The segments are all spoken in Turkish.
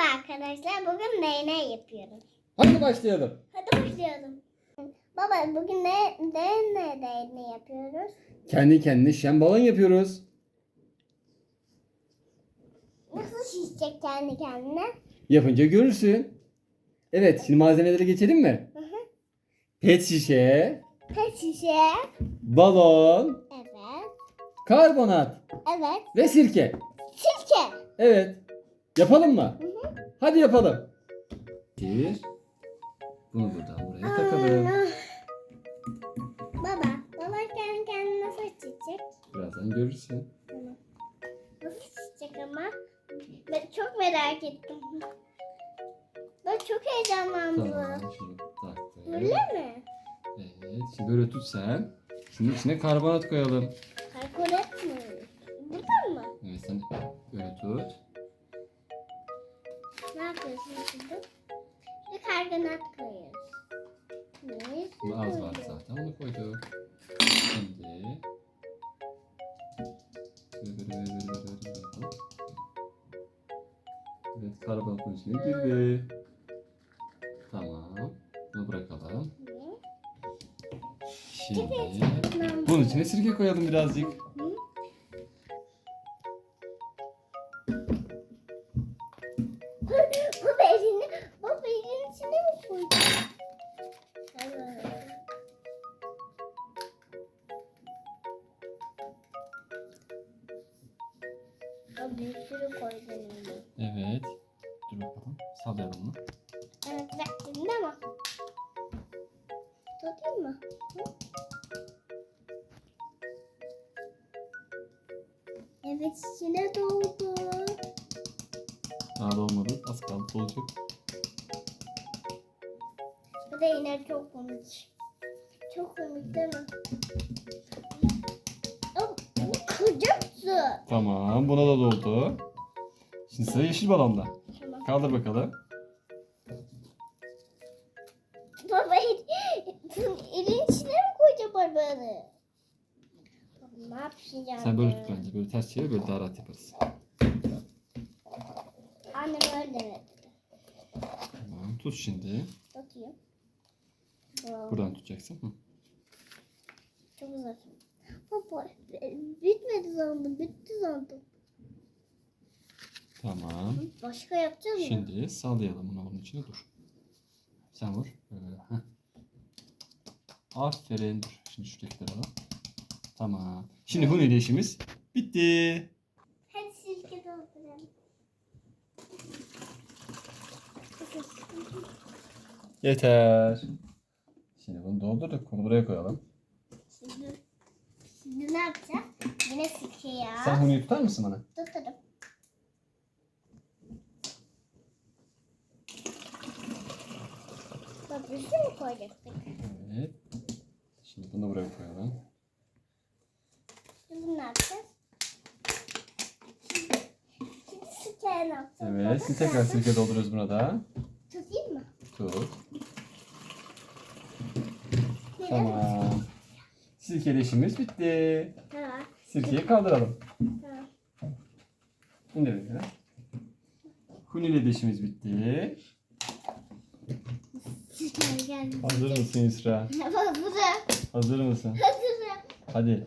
Merhaba arkadaşlar. Bugün ney yapıyoruz? Hadi başlayalım. Hadi başlayalım. Baba bugün ne ne ne ne yapıyoruz? Kendi kendine şişen balon yapıyoruz. Nasıl şişecek kendi kendine? Yapınca görürsün. Evet şimdi malzemelere geçelim mi? Hı hı. Pet şişe, Pet şişe. balon, Evet. karbonat Evet. ve sirke. Sirke. Evet. Yapalım mı? Hı hı. Hadi yapalım. Bir. Bunu buradan buraya takalım. Baba, baba kendi kendine nasıl şişecek? Birazdan görürsün. Tamam. Nasıl şişecek ama? Ben çok merak ettim. Ben çok heyecanlandım. Tamam. Şunu taktık. Öyle mi? Evet. Şimdi böyle tut sen. Şimdi içine karbonat koyalım. Karbonat koyuyoruz. Bir, az var zaten onu koyduk. Şimdi böyle böyle böyle böyle böyle böyle yapalım. Evet karbonatın içine girdi. Tamam. Bunu bırakalım. Şimdi bunun içine sirke koyalım birazcık. Bir sürü koydun onu. Evet. Dur bakalım. Sallayalım bunu. Evet, bıraktın değil mi? Tutayım mı? Hı? Evet, içine doldu. Daha da olmadı. Az kaldı olacak. Bu da yine çok komik. Çok komik değil mi? Tamam. Buna da doldu. Şimdi sıra yeşil balonda. Tamam. Kaldır bakalım. Baba el, elin içine mi koyacağım? Baba ne yapacağım? Sen böyle tut bence. Böyle ters çevir böyle daha rahat yaparız. Annem öyle dedi. Tamam. Tut şimdi. Bakayım. Wow. Buradan tutacaksın. Hı. Çok uzak. Baba bitmedi sandım. Bitti sandım. Tamam. Başka yapacağız mı? Şimdi sallayalım bunu onun içine dur. Sen vur. Böyle. Heh. Aferin. Dur. Şimdi şuradakileri alalım. Tamam. Şimdi huni işimiz bitti. Hadi sirke dolduralım. Yeter. Şimdi bunu doldurduk. Bunu buraya koyalım. Şimdi, şimdi ne yapacağız? Yine ya. Sen huniyi tutar mısın bana? Tutarım. Bir sürü mü koyacaktık? Evet. Şimdi bunu da buraya koyalım. Şimdi ne yapacağız? Şimdi, şimdi sirkeye ne yapacağız? Evet. Şimdi tekrar sirke dolduruyoruz buna da. Tutayım mı? Tut. Neden? Tamam. Sirkeli işimiz bitti. Tamam. Sirkeyi kaldıralım. Tamam. İndir de işimiz bitti. Sirkeye geldi. Hazır mısın İsra? Hazırım. Hazır mısın? Hazırım. Hadi.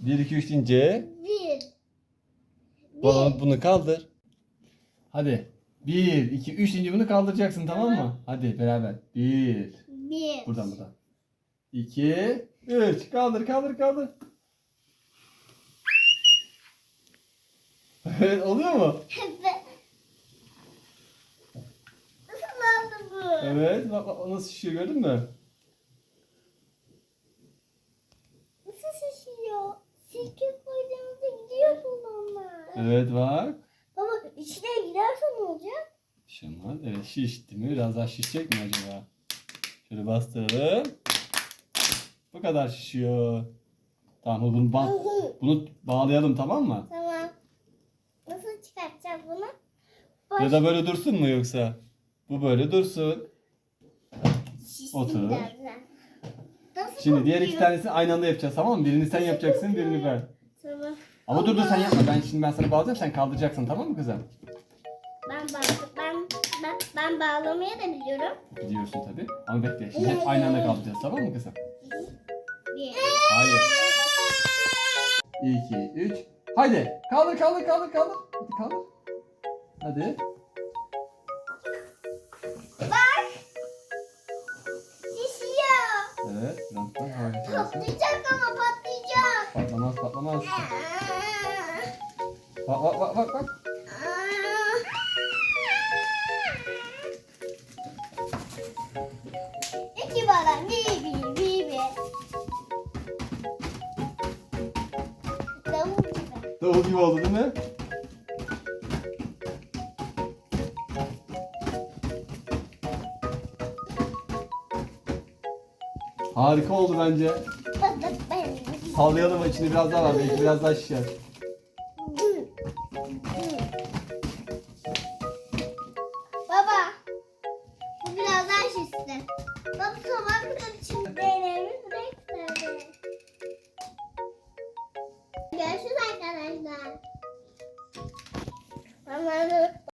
1 2 3 deyince Bir. Bir. balon bunu kaldır. Hadi. 1 2 3 deyince bunu kaldıracaksın tamam mı? Hadi beraber. 1 Bir. Buradan buradan. 2 3 kaldır kaldır kaldır. Evet oluyor mu? Nasıl oldu bu? Evet. Bak, bak nasıl şişiyor gördün mü? Nasıl şişiyor? Sirke koyduğumuzda gidiyor balonlar. Evet bak. Baba içine giderse ne olacak? Şunlar evet şişti mi? Biraz daha şişecek mi acaba? Şöyle bastıralım. Bu kadar şişiyor. Tamam bunu, ba- bunu bağlayalım tamam mı? tamam. Nasıl çıkartacağız bunu? Ya da böyle dursun mu yoksa? Bu böyle dursun. Şişsin Otur. birazdan. Nasıl Şimdi diğer iki kokuyor? tanesini aynı anda yapacağız tamam mı? Birini sen yapacaksın birini ben. Tamam. Ama dur dur sen yapma. Ben şimdi ben sana bağlayacağım sen kaldıracaksın tamam mı kızım? Ben bağ- ben ben ben bağlamayı da biliyorum. Biliyorsun tabi. Ama bekle. Şimdi hep aynı anda kaldıracağız tamam mı kızım? Hayır. 2, 3. Haydi. Kaldır kaldır kaldır kaldır. Hadi kaldır. Hadi. Bak. Şişiyor. Evet. Biraz daha çalışsın. Patlayacak ama patlayacak. Patlamaz patlamaz. Bak bak bak bak bak. İki bana bir Davul gibi oldu değil mi? Harika oldu bence. Sallayalım içini biraz daha var. Belki biraz daha şişer. Baba. Bu biraz daha şişti. Baba sabah kadar için değerimiz bekle. Görüşürüz arkadaşlar. Ama